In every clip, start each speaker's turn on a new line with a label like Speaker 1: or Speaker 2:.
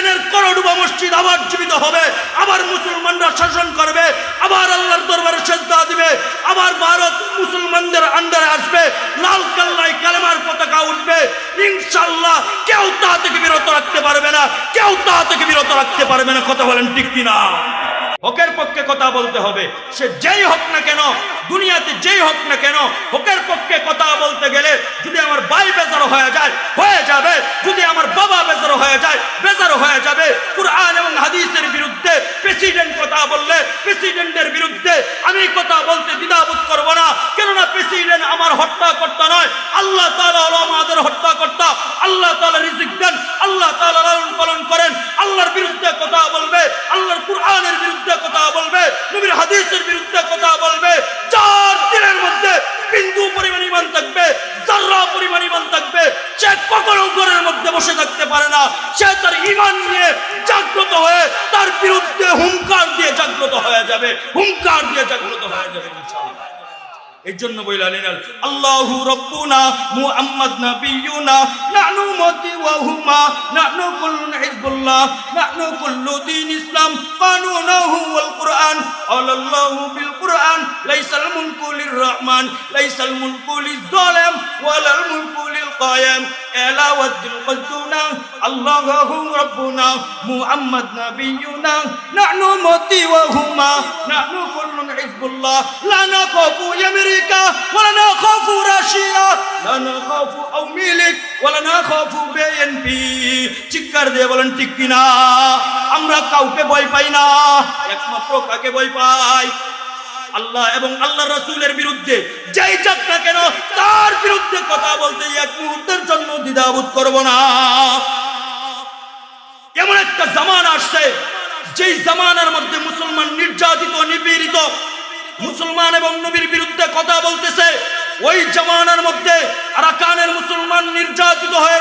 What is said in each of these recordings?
Speaker 1: স্পেনের করডুবা মসজিদ আবার জীবিত হবে, আবার মুসলমানরা শাসন করবে, আবার আল্লাহর দরবারে শ্রদ্ধা দিবে, আবার ভারত মুসলমানদের আন্ডারে আসবে, লাল কাল্লায় কালেমার পতাকা উঠবে ইনশাল্লাহ কেউ তা থেকে বিরত রাখতে পারবে না, কেউ তা থেকে বিরত রাখতে পারবে না, কথা বলেন ঠিক কিনা? হকের পক্ষে কথা বলতে হবে। সে যেই হোক না কেন, দুনিয়াতে যেই হোক না কেন, হকের পক্ষে কথা বলতে গেলে যদি আমার ভাই বেজার হয়ে যায়, হয়ে যাবে। যদি আমার বাবা বেজার হয়ে যায়, বেজার হয়ে যাবে। কুরআন এবং হাদিসের বিরুদ্ধে প্রেসিডেন্ট কথা বললে প্রেসিডেন্টের বিরুদ্ধে আমি কথা জাগ্রত হয়ে তার বিরুদ্ধে হুঙ্কার দিয়ে জাগ্রত হয়ে যাবে। হুঙ্কার দিয়ে জাগ্রত হয়ে যাবে এই জন্য বইলেন আল্লাহু রব্বুনা মুহাম্মদ নাবিয়ুনা নাহনু মতি ওয়া হুমা নাহনু কুল্লুন হিজবুল্লাহ নাহনু কুল্লু দীন ইসলাম, কানুনাহু ওয়াল কুরআন আল্লাহু বিল কুরআন, লাইসাল মুলকু লির রহমান, লাইসাল মুলকু লিজ জালিম ওয়ালাল মুলকু কায়াম এলা ওয়াদ্দিল কসদুনা আল্লাহু রব্বুনা মুহাম্মদ নাবিয়ুনা নাহনু মতি ওয়া হুমা নাহনু কুল্লুন হিজবুল্লাহ লা নাখাফু আমেরিকা ওয়ালা নাখাফু রাশিয়া লা নাখাফু আওমিলিক ওয়ালা নাখাফু বিএনপি চিৎকার দিয়ে বলেন, ঠিক কিনা? আমরা কাউকে ভয় পাই না। একমাত্র কাকে ভয় পাই? আল্লাহ এবং আল্লাহ রসুলের বিরুদ্ধে যাই যাক না কেন তার বিরুদ্ধে কথা বলতে এক মুহূর্তের জন্য দ্বিধাবোধ করব না। এমন একটা জামান আসছে, যেই জামানার মধ্যে মুসলমান নির্যাতিত, নিপীড়িত মুসলমান এবং নবীর বিরুদ্ধে কথা বলতেছে, ওই জামানার মধ্যে আরাকানের মুসলমান নির্যাতিত হয়ে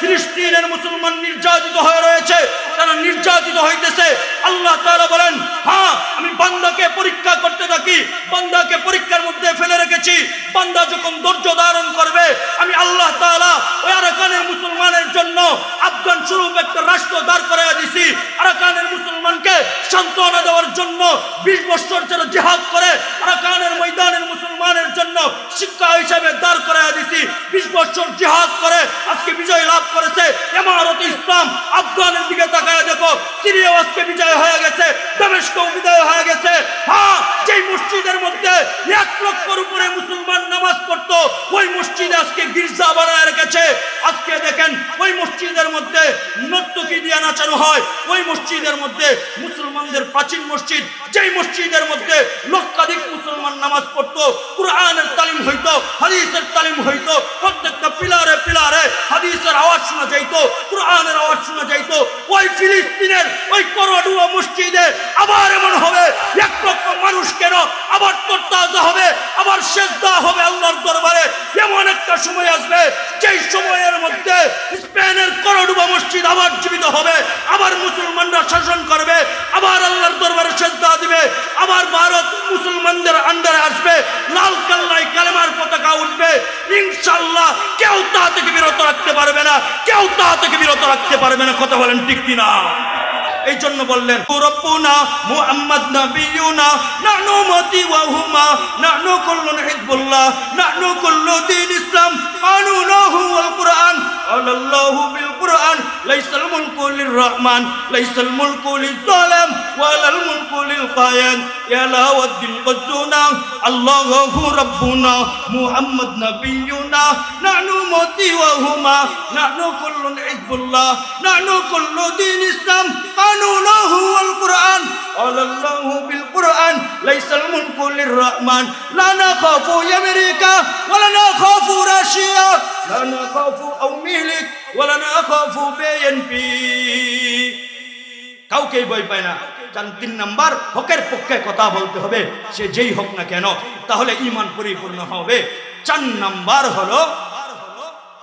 Speaker 1: ফিলিস্তিনের মুসলমান নির্যাতিত হয়ে রয়েছে, তারা নির্যাতিত হইতেছে। আল্লাহ তাআলা বলেন হ্যাঁ আমি বান্দাকে পরীক্ষা করতে থাকি। বান্দাকে পরীক্ষার মধ্যে ফেলে রেখেছি। বান্দা যখন ধৈর্য ধারণ করবে, আমি আল্লাহ তাআলা ওই আরাকানের মুসলমানের জন্য আফগান স্বরূপ একটা রাষ্ট্র দাঁড় করাইয়া দিছি। আরাকানের মুসলমানকে সান্ত্বনা দেওয়ার জন্য বিশ বছর যারা জিহাদ করে, আরাকানের ময়দানের মুসলমানের জন্য শিক্ষা হিসাবে দাঁড় করাইয়া দিছি। বিশ বছর জিহাদ করে, আজকে নাচানো হয়, ওই মসজিদের মধ্যে মুসলমানদের প্রাচীন মসজিদ, যেই মসজিদের মধ্যে লক্ষাধিক মুসলমান নামাজ পড়তো, কোরআনের তালিম হইতো, হাদিসের তালিম হইতো, প্রত্যেকটা পিলারে পিলারে হাদিসের আওয়াজ শোনা যাইতো, কোরআনের আওয়াজ শোনা যাইতো, ওই ফিলিস্তিনের, ওই করডুয়া মসজিদে আবার এমন হবে, এক লক্ষ মানুষ কেন আবার তরতাজা হবে, আবার সেজদা হবে আল্লাহর দরবারে এমন একটা সময় আসবে, যেই সময়ের মধ্যে স্পেনের করডুবা মসজিদ আবার জীবিত হবে, আবার মুসলমানরা শাসন করবে, আবার আল্লাহর দরবারে সেজদা দিবে, আবার ভারত মুসলমানদের আন্ডারে আসবে, লাল কাল্লায় কালেমার পতাকা উঠবে ইনশাল্লাহ কেউ তা থেকে বিরত রাখতে পারবে না, কেউ তা থেকে বিরত রাখতে পারবে না, কথা বলেন ঠিক কিনা? এই জন্য বললেন রব্বুনা, মুহাম্মদ নাবিয়ুনা নানু মতি ওয়া নানু হিজবুল্লাহ للرحمن ليس الملك للظالم ولا الملك للخاين. يا لاود قدسنا الله هو ربنا محمد نبينا. نحن موتي وهما نحن كل حزب الله نحن كل دين اسلام قانونه القرآن. قال الله بالقرآن ليس الملك للرحمن. لا نخاف يا أمريكا. لا نخاف أميلك ولا نخاف বিএনপি কাউকেই ভয় পায় না কারণ তিন নাম্বার হকের পক্ষে কথা বলতে হবে সে যেই হোক না কেন তাহলে ইমান পরিপূর্ণ হবে চার নাম্বার হলো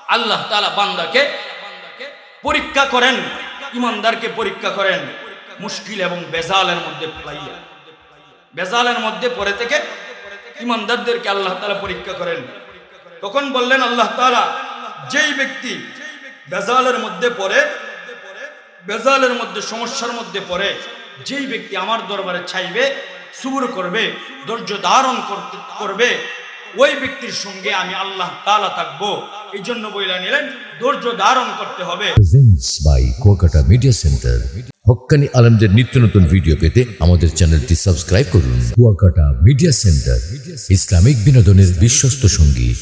Speaker 1: আল্লাহ তালা বান্দাকে পরীক্ষা করেন ইমানদারকে পরীক্ষা করেন মুশকিল এবং বেজালের মধ্যে ফেলাইয়া বেজালের মধ্যে পড়ে থেকে ইমানদারদেরকে আল্লাহ তালা পরীক্ষা করেন তখন বললেন আল্লাহ তালা যেই ব্যক্তি বেজালের মধ্যে পড়ে বেজালের মধ্যে, সমস্যার মধ্যে পড়ে, যেই ব্যক্তি আমার দরবারে চাইবে, সুবুর করবে, ধৈর্য ধারণ করতে করবে, ওই ব্যক্তির সঙ্গে আমি আল্লাহ তাআলা থাকব। এই জন্য বইলা নিলেন, ধৈর্য ধারণ করতে হবে।
Speaker 2: বাই কুয়াকাটা মিডিয়া সেন্টার হক্কানি আলমদের নিত্য নতুন ভিডিও পেতে আমাদের চ্যানেলটি সাবস্ক্রাইব করুন। কুয়াকাটা মিডিয়া সেন্টার ইসলামিক বিনোদনের বিশ্বস্ত সঙ্গী।